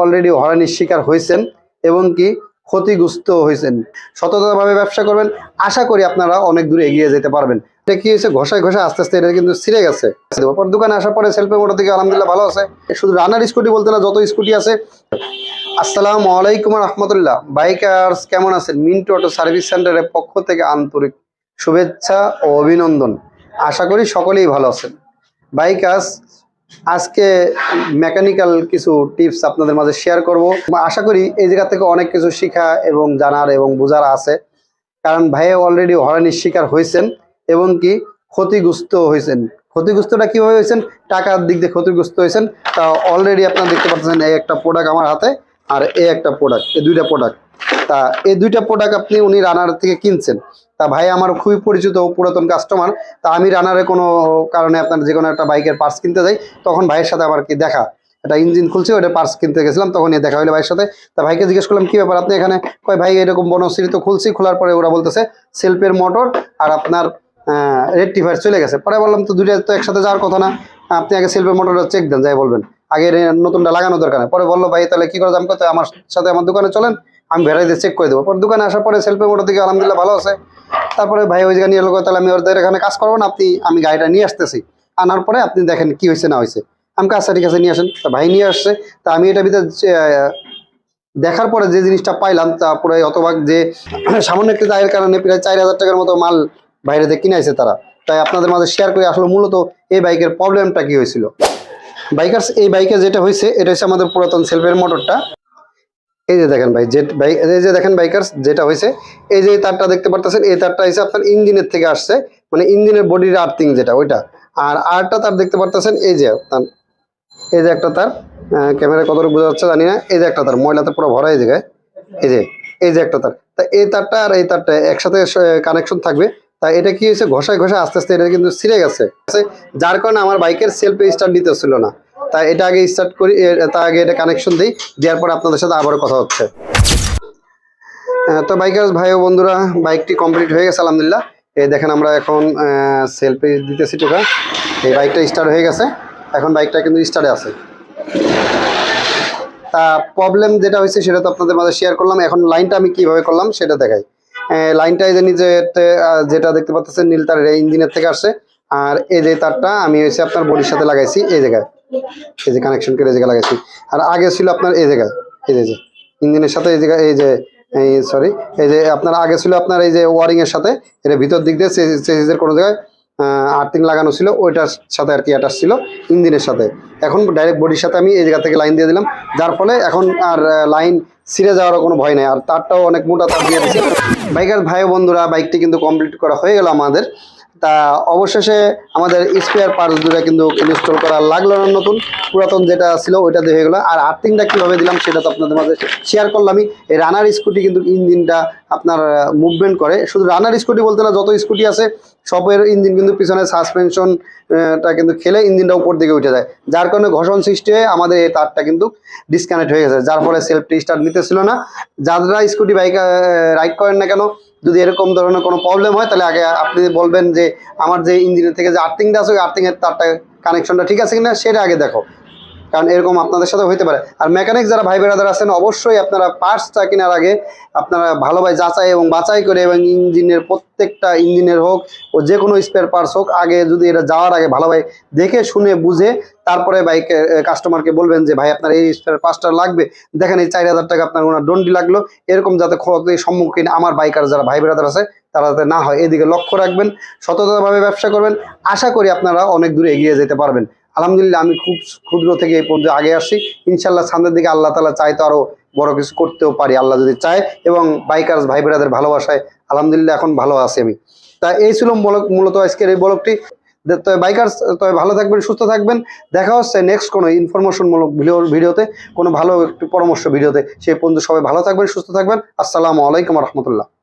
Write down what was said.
Already হরানির শিকার হয়েছেন এবং কি ক্ষতিগ্রস্ত হয়েছেন। সততাভাবে ব্যবসা করবেন। আশা করি আপনারা অনেক দূরে এগিয়ে যেতে পারবেন। এটা কি হয়েছে? ঘষায় ঘষায় আস্তে আস্তে এটা কিন্তু ছিঁড়ে গেছে। পর দোকানে আসার পরে সেলফে মোটর থেকে আলহামদুলিল্লাহ ভালো আছে। শুধু রানার স্কুটি বলতে না, যত স্কুটি আছে। আসসালামু আলাইকুম রহমতুল্লাহ। বাইকার্স, কেমন আছেন? মিন্টু অটো সার্ভিস সেন্টারের পক্ষ থেকে আন্তরিক শুভেচ্ছা ও অভিনন্দন। আশা করি সকলেই ভালো আছেন। বাইকার্স আজকে মেকানিক্যাল কিছু টিপস আপনাদের মাঝে শেয়ার করব। আশা করি এই জায়গা থেকে অনেক কিছু শেখা এবং জানার এবং বোঝার আছে। কারণ ভাইয়া অলরেডি হরানির শিকার হয়েছেন এবং কি ক্ষতিগ্রস্ত হয়েছেন। ক্ষতিগ্রস্তটা কীভাবে হয়েছেন? টাকার দিক দিয়ে ক্ষতিগ্রস্ত হয়েছেন। তা অলরেডি আপনারা দেখতে পাচ্ছেন, এই একটা প্রোডাক্ট আমার হাতে আর এই একটা প্রোডাক্ট এই দুইটা প্রোডাক্ট তা এই দুইটা প্রোডাক্ট আপনি উনি রানার থেকে কিনছেন। তা ভাই আমার খুবই পরিচিত পুরাতন কাস্টমার তা আমি রানারে কোনো কারণে আপনার যে কোনো একটা বাইকের পার্টস কিনতে যাই, তখন ভাইয়ের সাথে আমার কি দেখা? একটা ইঞ্জিন খুলছে ওটা পার্টস কিনতে গেছিলাম তখন দেখা হলো ভাইয়ের সাথে। তা ভাইকে জিজ্ঞেস করলাম, কি ব্যাপার? আপনি এখানে কয় ভাই, এরকম বনশ্রী তো খুলছি। খোলার পরে ওরা বলতেছে সেলফের মোটর আর আপনার রেক্টিফায়ার চলে গেছে। পরে বললাম, তো দুইটা তো একসাথে যাওয়ার কথা না। আপনি আগে সেলফের মোটরটা চেক দেন, যাই বলবেন। আগে নতুনটা লাগানো দরকার পরে বলল, ভাই, তাহলে কি করে দাম কত আমার সাথে আমার দোকানে চলেন। আমি দিয়ে চেক করে দেবো। পরে দোকানে আসার পরে সেলফের মোটর থেকে আলহামদুলিল্লাহ ভালো আছে। তারপরে ভাই ওই জায়গায় নিয়ে এলো তাহলে আমি ওদের এখানে কাজ করব না, আপনি, আমি গাড়িটা নিয়ে আসতেছি। আনার পরে আপনি দেখেন কি হয়েছে, না হয়েছে। আমি আচ্ছা ঠিক আছে, নিয়ে আসেন। তা ভাই নিয়ে আসছে। তা আমি এটা ভিতরে দেখার পরে যে জিনিসটা পাইলাম, তা পুরো অতভাগ যে সামান্য একটি দায়ের কারণে প্রায় চার হাজার টাকার মতো মাল বাইরে থেকে কিনেছে তারা। তাই আপনাদের মাঝে শেয়ার করে, আসলে মূলত এই বাইকের প্রবলেমটা কি হয়েছিল? বাইকার্স, এই বাইকে যেটা হয়েছে, এটা হচ্ছে আমাদের পুরাতন সেলফের মোটরটা এই যে দেখেন ভাই, যে বাইক এই যে দেখেন বাইকার্স যেটা হয়েছে, এই যে তারটা দেখতে পারতেছেন, এই তারটা হচ্ছে আপনার ইঞ্জিনের থেকে আসছে মানে ইঞ্জিনের বডির আর্থিং যেটা, ওইটা। আর আরটা তার দেখতে পারতেছেন, এই যে এই যে একটা তার ক্যামেরা কতটুকু বোঝা যাচ্ছে জানি না, এই যে একটা তার ময়লাতে পুরো ভরা এই জায়গায়। এই যে এই যে একটা তার। তা এই তারটা আর এই তারটা একসাথে কানেকশন থাকবে। তা এটা কি হয়েছে, ঘষায় ঘষায় আস্তে আস্তে এটা কিন্তু ছিঁড়ে গেছে। যার কারণে আমার বাইকের সেলফে স্টার্ট দিতে ছিল না। তাই এটা আগে স্টার্ট করি এ- তা আগে এটা কানেকশন দিই, দেওয়ার পর আপনাদের সাথে আবারও কথা হচ্ছে। তো বাইকার ভাই ও বন্ধুরা, বাইকটি কমপ্লিট হয়ে গেছে, আলহামদুলিল্লাহ। এই দেখেন আমরা এখন সেলফি দিতেছি টোকা। এই বাইকটা স্টার্ট হয়ে গেছে। এখন বাইকটা কিন্তু স্টার্টে আছে। তা প্রবলেম যেটা হয়েছে, সেটা তো আপনাদের মাঝে শেয়ার করলাম। এখন লাইনটা আমি কীভাবে করলাম, সেটা দেখাই। লাইনটা এই যে নিচে যেটা দেখতে পাচ্ছেন, নীল তারের ইঞ্জিনের থেকে আসছে। আর এই যে তারটা, আমি হয়েছে আপনার বডির সাথে লাগাইছি, এই জায়গায়। এই যে কানেকশন করে এই জায়গায় লাগাইছি। আর আগে ছিল আপনার এই জায়গায়, এই যে- ইঞ্জিনের সাথে এই জায়গায়, এই যে, এই সরি এই যে আপনার আগে ছিল আপনার এই যে ওয়ারিং এর সাথে, এটা ভিতর দিক দিয়ে চেসিসের কোনো জায়গায় আর্থিং লাগানো ছিল, ওইটার সাথে আর কি অ্যাটাচ ছিল, ইঞ্জিনের সাথে। এখন ডাইরেক্ট বডির সাথে আমি এই জায়গা থেকে লাইন দিয়ে দিলাম, যার ফলে এখন আর লাইন ছিঁড়ে যাওয়ারও কোনো ভয় নেই। আর তারটাও অনেক মোটা তার দিয়ে দিচ্ছি বাইকার ভাই বন্ধুরা বাইকটি কিন্তু কমপ্লিট করা হয়ে গেল আমাদের। তা অবশেষে আমাদের স্পেয়ার পার্টস দুটা কিন্তু ইনস্টল করা লাগল না নতুন। পুরাতন যেটা ছিল ওইটা দিয়ে হয়ে গেলো। আর আর্থিংটা কীভাবে দিলাম সেটা তো আপনাদের মাঝে শেয়ার করলামই এই রানার স্কুটি কিন্তু ইঞ্জিনটা আপনার মুভমেন্ট করে। শুধু রানার স্কুটি বলতে না, যত স্কুটি আছে, সবের ইঞ্জিন কিন্তু পিছনে সাসপেনশনটা কিন্তু খেলে ইঞ্জিনটা উপর দিকে উঠে যায়। যার কারণে ঘষণ সৃষ্টি হয়ে আমাদের এই তারটা কিন্তু ডিসকানেক্ট হয়ে গেছে। যার ফলে সেলফটি স্টার্ট নিতেছিল না। যারা স্কুটি বাইক রাইড করেন না কেন যদি এরকম ধরনের কোনো প্রবলেম হয়, তাহলে আগে আপনি বলবেন যে, আমার যে ইঞ্জিনের থেকে যে আর্থিংটা আছে, ওই আর্থিংয়ের তারটা কানেকশনটা ঠিক আছে কিনা, সেটা আগে দেখো। কারণ এরকম আপনাদের সাথে হইতে পারে। আর মেকানিক যারা ভাই বেড়াদার আছেন, অবশ্যই আপনারা পার্টসটা কেনার আগে আপনারা ভালোভাবে যাচাই এবং বাছাই করে এবং ইঞ্জিনের প্রত্যেকটা ইঞ্জিনের হোক ও যে কোনো স্পেয়ার পার্টস হোক, আগে যদি এটা যাওয়ার আগে ভালোভাবে দেখে, শুনে, বুঝে তারপরে বাইকে কাস্টমারকে বলবেন যে, ভাই, আপনার এই স্পেয়ার পার্টসটা লাগবে। দেখেন এই চার হাজার টাকা আপনার ওনার ডন্ডি লাগল। এরকম যাতে ক্ষতির সম্মুখীন আমার বাইকার যারা ভাই বেড়াদার আছে, তারা যাতে না হয়। এদিকে লক্ষ্য রাখবেন, সততাভাবে ব্যবসা করবেন। আশা করি আপনারা অনেক দূরে এগিয়ে যেতে পারবেন। আলহামদুলিল্লাহ, আমি খুব ক্ষুদ্র থেকে এই পর্যন্ত আগে আসছি ইনশাল্লাহ সামনের দিকে আল্লাহ তালা চাই তো আরও বড় কিছু করতেও পারি, আল্লাহ যদি চায়। এবং বাইকার্স ভাই বেড়াদের ভালোবাসায় আলহামদুলিল্লাহ এখন ভালো আছি আমি। তা এই ছিল মূলত- আজকের এই ব্লগটি। তবে বাইকার্স, তবে ভালো থাকবেন, সুস্থ থাকবেন। দেখা হচ্ছে নেক্সট কোনো ইনফরমেশনমূলক ভিডিও ভিডিওতে, কোনো ভালো একটু পরামর্শ ভিডিওতে। সেই পর্যন্ত সবাই ভালো থাকবেন, সুস্থ থাকবেন। আসসালামু আলাইকুম রহমতুল্লাহ।